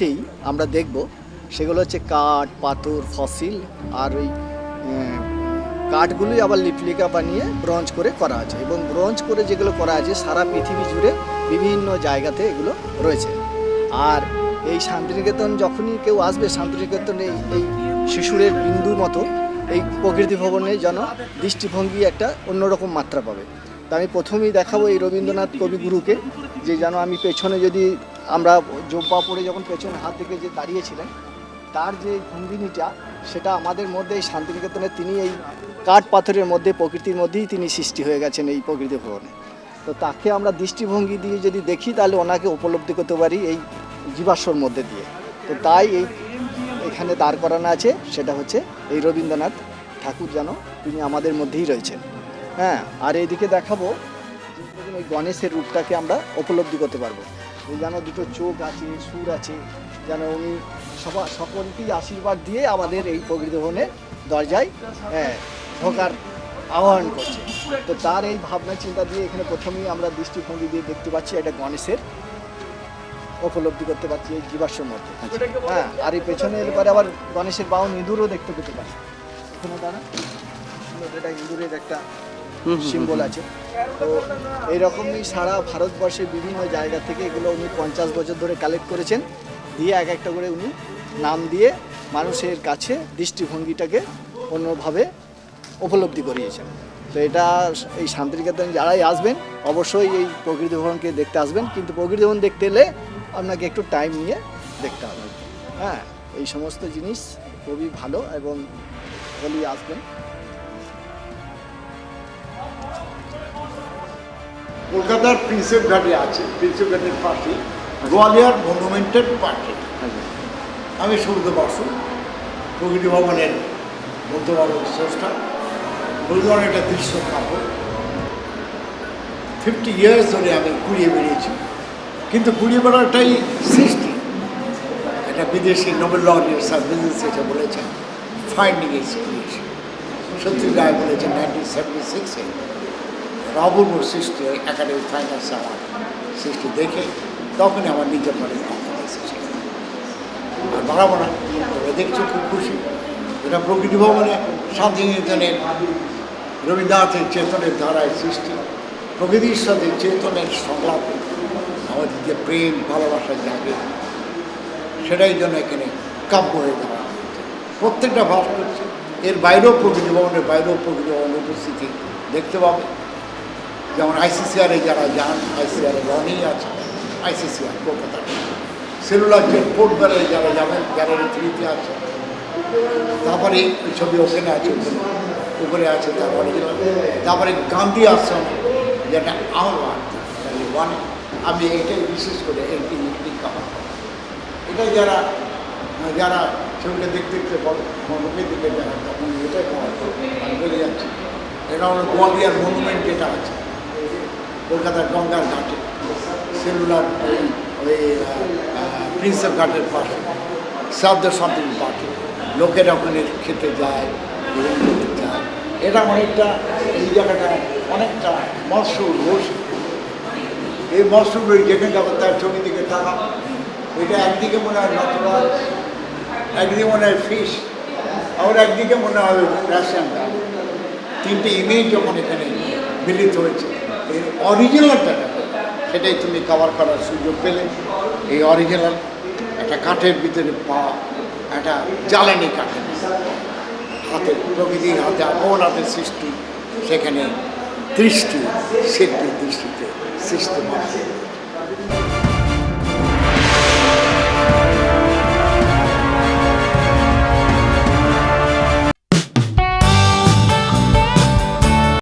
আছেই আমরা দেখব সেগুলো হচ্ছে কাঠ পাথর ফসিল আর ওই আহ, কাঠগুলোই আবার লিপলিকা বানিয়ে ব্রঞ্জ করে করা আছে এবং ব্রঞ্জ করে যেগুলো করা আছে সারা পৃথিবী জুড়ে বিভিন্ন জায়গাতে এগুলো রয়েছে। আর এই শান্তিনিকেতন যখনই কেউ আসবে শান্তিনিকেতন এই এই শিশুরের বিন্দু মতো এই প্রকৃতি ভবনে যেন দৃষ্টিভঙ্গি একটা অন্যরকম মাত্রা পাবে। তা আমি প্রথমেই দেখাবো এই রবীন্দ্রনাথ কবিগুরুকে যে যেন আমি পেছনে যদি আমরা জোব্বা পরে যখন পেছনে হাত থেকে যে দাঁড়িয়েছিলেন, তার যে ভঙ্গিনীটা, সেটা আমাদের মধ্যে এই শান্তিনিকেতনে তিনি এই কাঠ পাথরের মধ্যে, প্রকৃতির মধ্যেই তিনি সৃষ্টি হয়ে গেছেন এই প্রকৃতি ভবনে তো তাকে আমরা দৃষ্টিভঙ্গি দিয়ে যদি দেখি, তাহলে ওনাকে উপলব্ধি করতে পারি এই জীবাশ্মর মধ্যে দিয়ে। তো তাই এই এখানে দাঁড় করানো আছে, সেটা হচ্ছে এই রবীন্দ্রনাথ ঠাকুর যেন তিনি আমাদের মধ্যেই রয়েছেন। হ্যাঁ আর এইদিকে দেখাবো গণেশের রূপটাকে আমরা উপলব্ধি করতে পারব। যেন দুটো চোখ আছে, সুর আছে, যেন উনি সবা, সকলকেই আশীর্বাদ দিয়ে আমাদের এই প্রকৃতি ভবনের দরজায় হ্যাঁ ঢোকার আহ্বান করছে। তো তার এই ভাবনা চিন্তা দিয়ে এখানে প্রথমেই আমরা দৃষ্টিভঙ্গি দিয়ে দেখতে পাচ্ছি এটা গণেশের উপলব্ধি করতে পারছি এই জীবাশ্মের মধ্যে। হ্যাঁ আর এই পেছনে এলে পরে আবার গণেশের বাউন ইঁদুরও দেখতে পেতে পারি। এখানে দাঁড়া এটা ইঁদুরের একটা সিম্বল আছে। তো এইরকমই সারা ভারতবর্ষের বিভিন্ন জায়গা থেকে এগুলো উনি পঞ্চাশ বছর ধরে কালেক্ট করেছেন। দিয়ে এক একটা করে উনি নাম দিয়ে মানুষের কাছে দৃষ্টিভঙ্গিটাকে অন্যভাবে উপলব্ধি করিয়েছেন। তো এটা এই শান্তিনিকেতন যারাই আসবেন, অবশ্যই এই প্রকৃতি ভবনকে দেখতে আসবেন। কিন্তু প্রকৃতি ভবন দেখতে এলে আপনাকে একটু টাইম নিয়ে দেখতে হবে। হ্যাঁ এই সমস্ত জিনিস খুবই ভালো এবং সকলেই আসবেন। কলকাতার প্রিন্সেপ ঘাটে আছে, প্রিন্সেপ ঘাটের পাশে গোয়ালিয়ার মনুমেন্টের পাশে আমি সৌদ বাসু, প্রকৃতি ভবনের পারো স্রষ্টা। ভবনের একটা দৃশ্য কাব্য ফিফটি ইয়ার্স ধরে আমি কুড়িয়ে বেরিয়েছি কিন্তু কুড়িয়ে বেড়াটাই সৃষ্টি। একটা বিদেশি নোবেল লরিয়ার বিজনেস এটা বলেছেন ফাইন্ডিং ক্রিয়েশন সত্যি রায় বলেছেন নাইনটিন সেভেন্টি সিক্সে অপূর্ব সৃষ্টি একাডেমি ফাইন্যান্স অ্যাওয়ার্ড সৃষ্টি দেখে তখনই আমার নিজের মনে এসেছিল। আর বাড়াবো না তবে দেখছি খুব খুশি। এটা প্রকৃতি ভবনে শান্তিনিকেতনের রবীন্দ্রনাথের চেতনের ধারায় সৃষ্টি। প্রকৃতির সাথে চেতনের সংলাপ। আমাদের যে প্রেম, ভালোবাসা জাগে, সেটাই জন্য এখানে কাব্য হয়ে হয়েছে। প্রত্যেকটা ভাস করছে। এর বাইরেও প্রকৃতি ভবনের বাইরেও প্রকৃতি ভবনের উপস্থিতি দেখতে পাবে। যেমন আইসিসিআরে যারা যান আইসিসিআরে রনি আছে আইসিসিআর কলকাতার সেলুলার যে পোর্ট ব্যারে যারা যাবেন গ্যালারি থ্রিতে আছে, তারপরে ছবি ওখানে আছে, উপরে আছে, তারপরে তারপরে গান্ধী আশ্রম, যেটা আমার ওয়ানে। আমি এটাই বিশেষ করে এইটি ইউনিক কামার এটা যারা যারা ছবিটা দেখতে দেখতে বলো আমার দিকে যারা তখন এটাই কমার আমি বলে যাচ্ছি। এটা হলো গোয়ালিয়ার মনুমেন্ট যেটা আছে কলকাতার গঙ্গার ঘাটে, সেলুলার ওই প্রিন্সেপ ঘাটের পাশে শব্দ শান্তির পাশে। লোকেরা ওখানে খেতে যায় যায়। এটা অনেকটা, এই জায়গাটা অনেকটা মৎস্যর ঘোষ এই মৎস্যর ওই যেখানে যাব, তার ছবি দিকে তাকা এটা একদিকে মনে হয় নটরাজ, একদিকে মনে হয় ফিশ আবার একদিকে মনে হয় রাশিয়ান তিনটে ইমেজ যখন এখানে মিলিত হয়েছে। অরিজিনালটা সেটাই তুমি কভার করার সুযোগ পেলে। এই অরিজিনাল একটা কাঠের ভিতরে পা, একটা জ্বালানি কাঠের হাতে, প্রকৃতির হাতে আপন হাতের সৃষ্টি। সেখানে দৃষ্টি শিল্পীর দৃষ্টিতে সৃষ্টি মানুষ